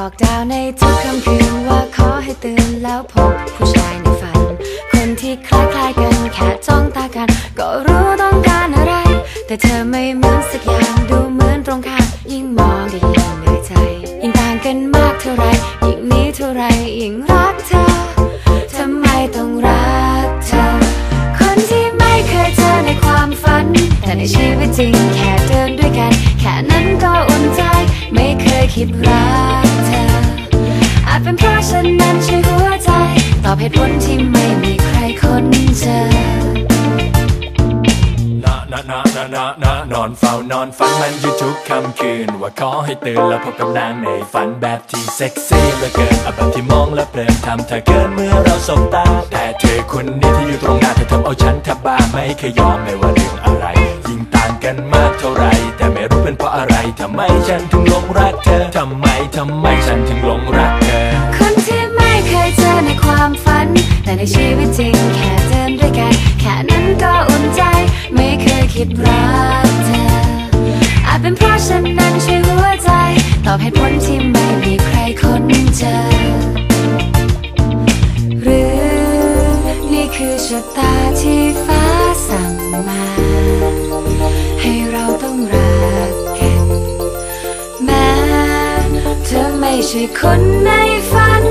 บอกดาวในทุกค่ำคืนว่าขอให้ตื่นแล้วพบผู้ชายในฝัน คนที่คล้ายๆกันแค่จ้องตากัน ก็รู้ต้องการอะไร แต่เธอไม่เหมือนสักอย่างดูเหมือนตรงข้ามยิ่งมองก็ยิ่งเหนื่อยใจ ยิ่งต่างกันมากเท่าไรยิ่งนี้เท่าไรยิ่งรักเธอทำไมต้องรักเธอ คนที่ไม่เคยเจอในความฝัน แต่ในชีวิตจริงแค่เดินด้วยกัน แค่นั้นก็อุ่นใจ ไม่เคยคิดรัก จเป็นเพราะฉันนั้นใช่หัวใจ ตอบเหตุผลที่ไม่มีใครค้นเจอนะนะนะนะนะนนอนเฝ้านอนฝันมันอยู่ทุกค่ำคืน ว่าขอให้ตื่นแล้วพบกับนางในฝันแบบที่เซ็กซี่เหลือเกินอาแบบที่มองแล้วเพลินทำเธอเกินเมื่อเราสบตา แต่เธอคนนี้ที่อยู่ตรงหน้าเธอทำเอาฉันแทบบ้าไม่เคยยอมไม่ว่าเรื่องอะไร ยิ่งต่างกันมากเท่าไร แต่ไม่รู้เป็นเพราะอะไรทำไมฉันถึงหลงรักเธอทำไมทำไมฉันถึงหลงรัก คิดรักเธอ อาจเป็นเพราะฉันนั้นใช่หัวใจ ตอบเหตุผลที่ไม่มีใครค้นเจอ หรือนี่คือชะตาที่ฟ้าสั่งมา ให้เราต้องรักกัน แม้เธอไม่ใช่คนในฝัน